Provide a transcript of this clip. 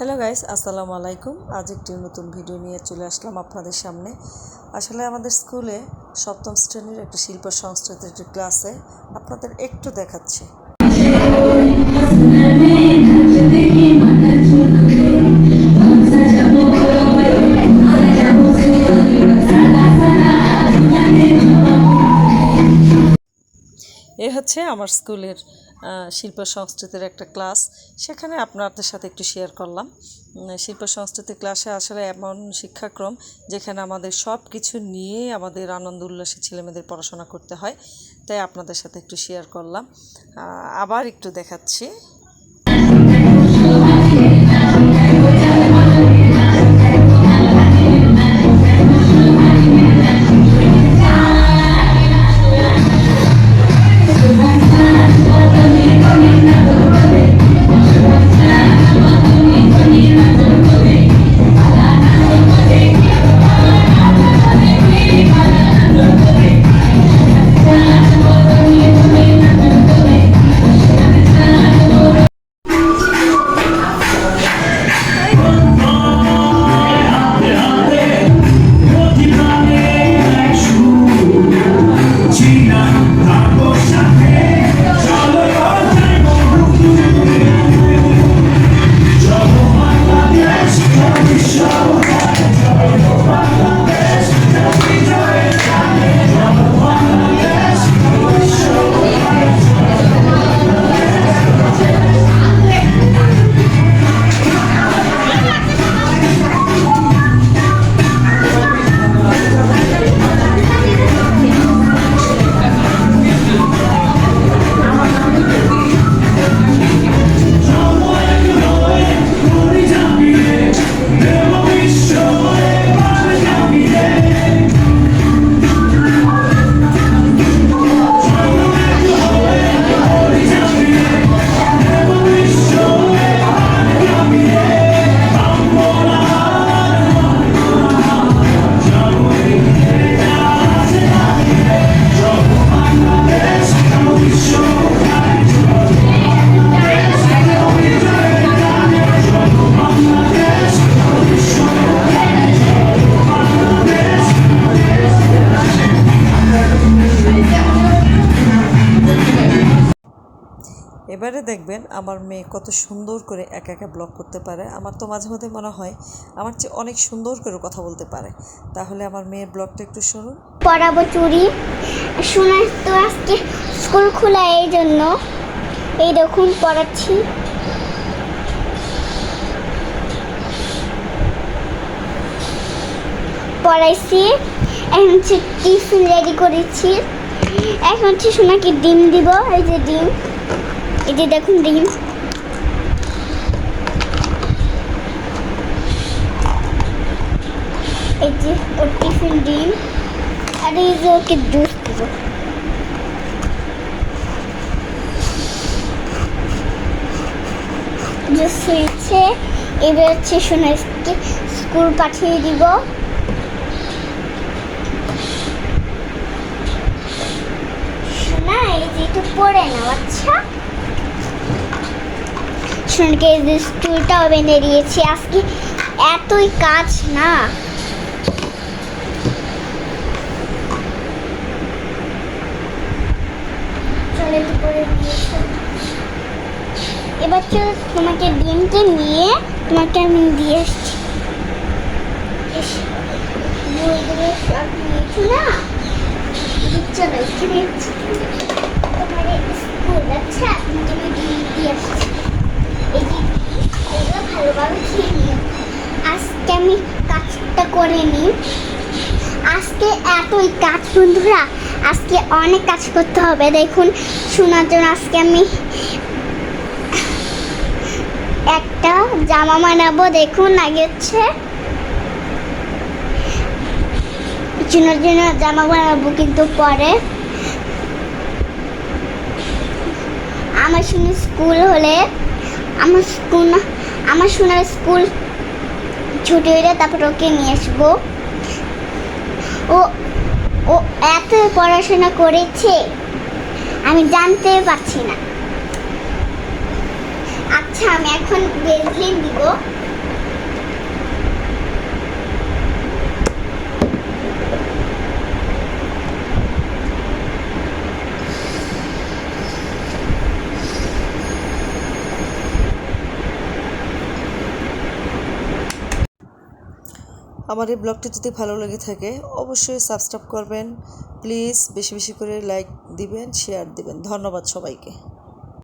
Hello guys আসসালামু আলাইকুম। আজ একটি নতুন ভিডিও নিয়ে চলে আসলাম আপনাদের সামনে। আসলে আমাদের স্কুলে সপ্তম শ্রেণির একটা শিল্প সংস্কৃতির ক্লাসে আপনাদের একটু দেখাচ্ছি। এ হচ্ছে আমার স্কুলের শিল্প সংস্কৃতির একটা ক্লাস। সেখানে আপনাদের সাথে একটু শেয়ার করলাম। শিল্প সংস্কৃতি ক্লাসে আসলে এমন শিক্ষাক্রম যেখানে আমাদের সব কিছু নিয়ে আমাদের আনন্দ, উল্লাসে ছেলেমেয়েদের পড়াশোনা করতে হয়। তাই আপনাদের সাথে একটু শেয়ার করলাম। আবার একটু দেখাচ্ছি। এবারে দেখবেন আমার মেয়ে কত সুন্দর করে একা একা ব্লগ করতে পারে। আমার তো মাঝে মধ্যে মনে হয় আমার চেয়ে অনেক সুন্দর করে কথা বলতে পারে। তাহলে আমার মেয়ের ব্লগটা একটু শুনুন। পড়াবো চুরি। শোনা তো আজকে স্কুল খোলা এই জন্য। এই দেখুন, পড়াচ্ছি। পড়াইছি। এখন হচ্ছে টিফিন রেডি করেছি। এখন হচ্ছে সোনাকে ডিম দিব? এই যে ডিম। এই যে দেখুন ডিম। এই টিফিন ডিম। আর এই যে ওকে জুস দিব জুস হয়েছে। এবার হচ্ছে সোনাইকে স্কুল পাঠিয়ে দিব। সোনা, এই যে একটু পড়ে নাও আচ্ছা। এই স্কুলটাও বেঁধে দিয়েছি, আজকে এতই কাজ না। এবার চলো, তোমাকে ডিমটা নিয়ে তোমাকে আমি দিয়ে এসছি না? চলো হচ্ছে তোমার স্কুল আচ্ছা তোমাকে ডিম দিয়ে আসছি। ভালোভাবে খেয়ে নিও আজকে আমি কাজটা করে নিই। আজকে এতই কাজ বন্ধুরা, আজকে অনেক কাজ করতে হবে। দেখুন, শোনার জন্য আজকে আমি একটা জামা বানাবো। দেখুন আগে হচ্ছে চুনার জন্য জামা বানাবো কিন্তু পরে। আমার শুনে স্কুল হলে, আমার স্কুল আমার সোনার স্কুল ছুটি হলে তারপর ওকে নিয়ে আসব। ও ও এত পড়াশোনা করেছে, আমি জানতে পারছি না। আচ্ছা আমি এখন বেজলিন দিব আমার এই ব্লগটি যদি ভালো লেগে থাকে, অবশ্যই সাবস্ক্রাইব করবেন। প্লিজ বেশি বেশি করে লাইক দিবেন শেয়ার দিবেন। ধন্যবাদ সবাইকে।